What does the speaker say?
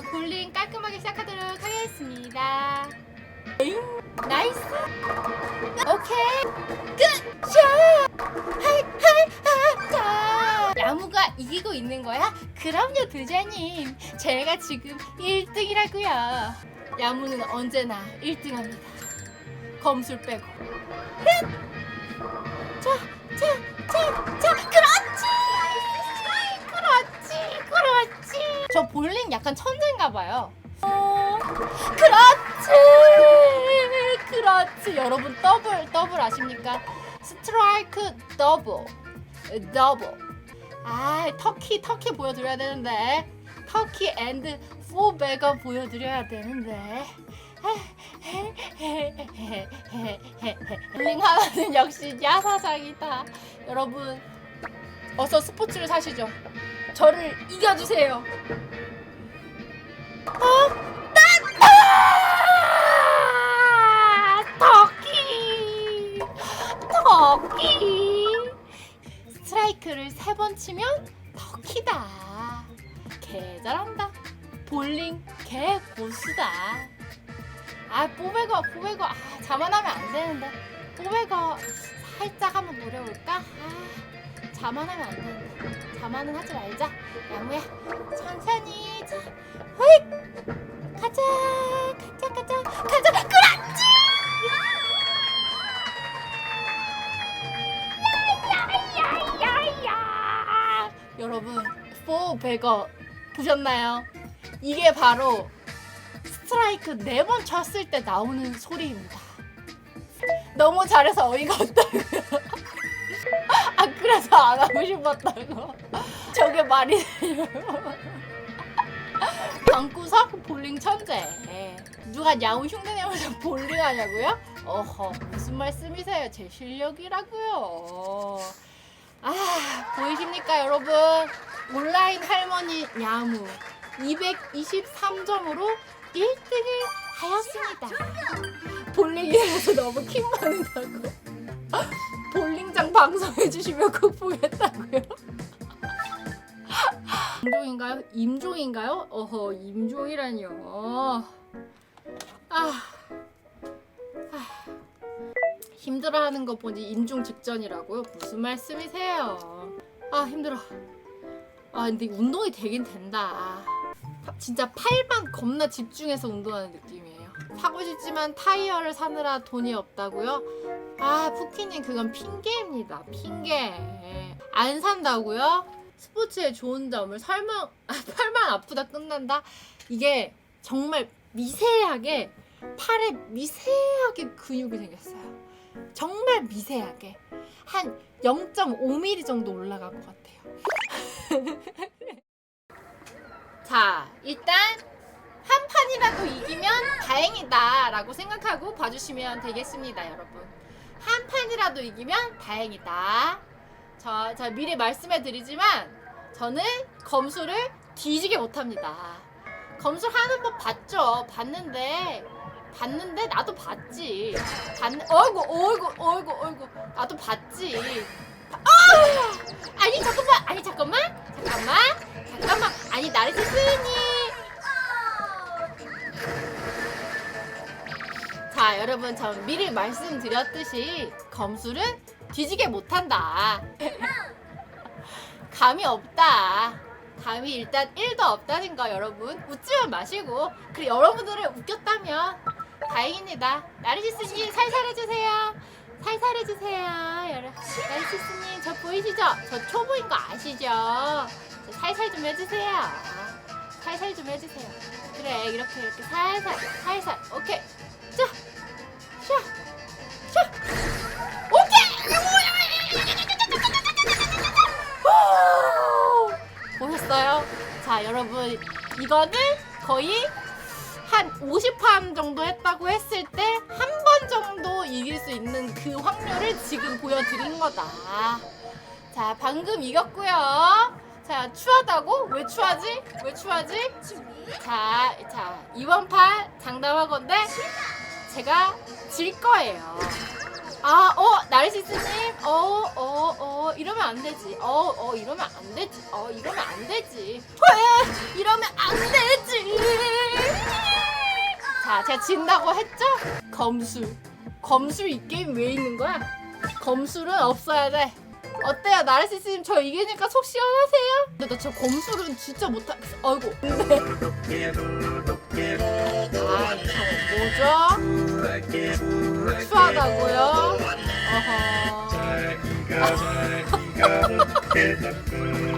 볼링 깔끔하게 시작하도록 하겠습니다. 나이스. 오케이. 끝. 샷. 하이 하이 하. 자. 야무가 이기고 있는 거야? 그럼요, 두자님. 제가 지금 1등이라고요. 야무는 언제나 1등합니다. 검술 빼고. 끝. 저 볼링 약간 천재인가 봐요. 어, 그렇지, 그렇지. 여러분 더블, 더블 아십니까? 스트라이크 더블, 더블. 아, 터키, 터키 보여드려야 되는데. 터키 앤드 포베가 보여드려야 되는데. 볼링 하나는 역시 야사장이다. 여러분, 어서 스포츠를 사시죠. 저를 이겨주세요. 어? 아! 터키! 터키! 스트라이크를 세 번 치면 터키다. 개 잘한다. 볼링 개 고수다. 아 뽀베거 뽀베거 아 자만하면 안 되는데 뽀베거 살짝 한번 노려볼까? 아 자만하면 안 되는데. 자만은 하지 말자. 야무야. 천천히 자. 호잇! 가자. 가자 가자. 가자. 그렇지! 야야야야야! 여러분 포 베거 보셨나요? 이게 바로 스트라이크 네 번 쳤을 때 나오는 소리입니다. 너무 잘해서 어이가 없다고요. 아 그래서 안 하고 싶었다고. 저게 말이 돼요. 방구석 볼링 천재. 누가 야구 흉내 내면서 볼링 하냐고요? 어허 무슨 말씀이세요? 제 실력이라고요. 아 보이십니까 여러분? 온라인 할머니 야무 223점으로 1등을 하였습니다. 볼링에서 너무 킹 받는다고. 방송해주시면 꼭 보겠다고요. 임종인가요? 임종인가요? 어허 임종이라니요. 아, 아 힘들어하는 거 보니 임종 직전이라고요? 무슨 말씀이세요? 아 힘들어. 아 근데 운동이 되긴 된다. 파- 진짜 팔만 겁나 집중해서 운동하는 느낌이에요. 사고 싶지만 타이어를 사느라 돈이 없다고요? 아 푸키님 그건 핑계입니다. 핑계. 안 산다고요? 스포츠의 좋은 점을 설명 아, 팔만 아프다 끝난다. 이게 정말 미세하게 팔에 미세하게 근육이 생겼어요. 정말 미세하게 한 0.5mm 정도 올라간 것 같아요. 자, 일단 한 판이라도 이기면 다행이다라고 생각하고 봐주시면 되겠습니다, 여러분. 한 판이라도 이기면 다행이다. 저, 저 미리 말씀해 드리지만 저는 검수를 뒤지게 못합니다. 검수 하는 법 봤죠? 봤는데 봤는데 나도 봤지. 봤 어이구 어이구 어이구 어이구 나도 봤지. 자 여러분 전 미리 말씀드렸듯이 검술은 뒤지게 못한다. 감이 없다. 감이 일단 1도 없다는 거 여러분 웃지만 마시고 그리고 여러분들을 웃겼다면 다행입니다. 나르시스님 살살 해주세요. 살살 해주세요. 여러분 나르시스님 저 보이시죠? 저 초보인 거 아시죠? 저 살살 좀 해주세요. 살살 좀 해주세요. 그래 이렇게 이렇게 살살 살살. 오케이 이거는 거의 한 50판 정도 했다고 했을 때 한 번 정도 이길 수 있는 그 확률을 지금 보여드린 거다. 자, 방금 이겼고요. 자, 추하다고? 왜 추하지? 왜 추하지? 자, 자, 이번 판 장담하건데 제가 질 거예요. 아, 어, 나르시스님, 어, 이러면 안 되지. 어, 어, 이러면 안 되지. 어, 이러면 안 되지. 왜? 이러면 안 되지. 자, 자, 제가 진다고 했죠? 검술. 검술 이 게임 왜 있는 거야? 검술은 없어야 돼. 어때요, 나르시스님? 저 이기니까 속 시원하세요? 근데 나 저 검술은 진짜 못하. 아이고. 근데. 아, 저 뭐죠? 추하다고요? Thank you.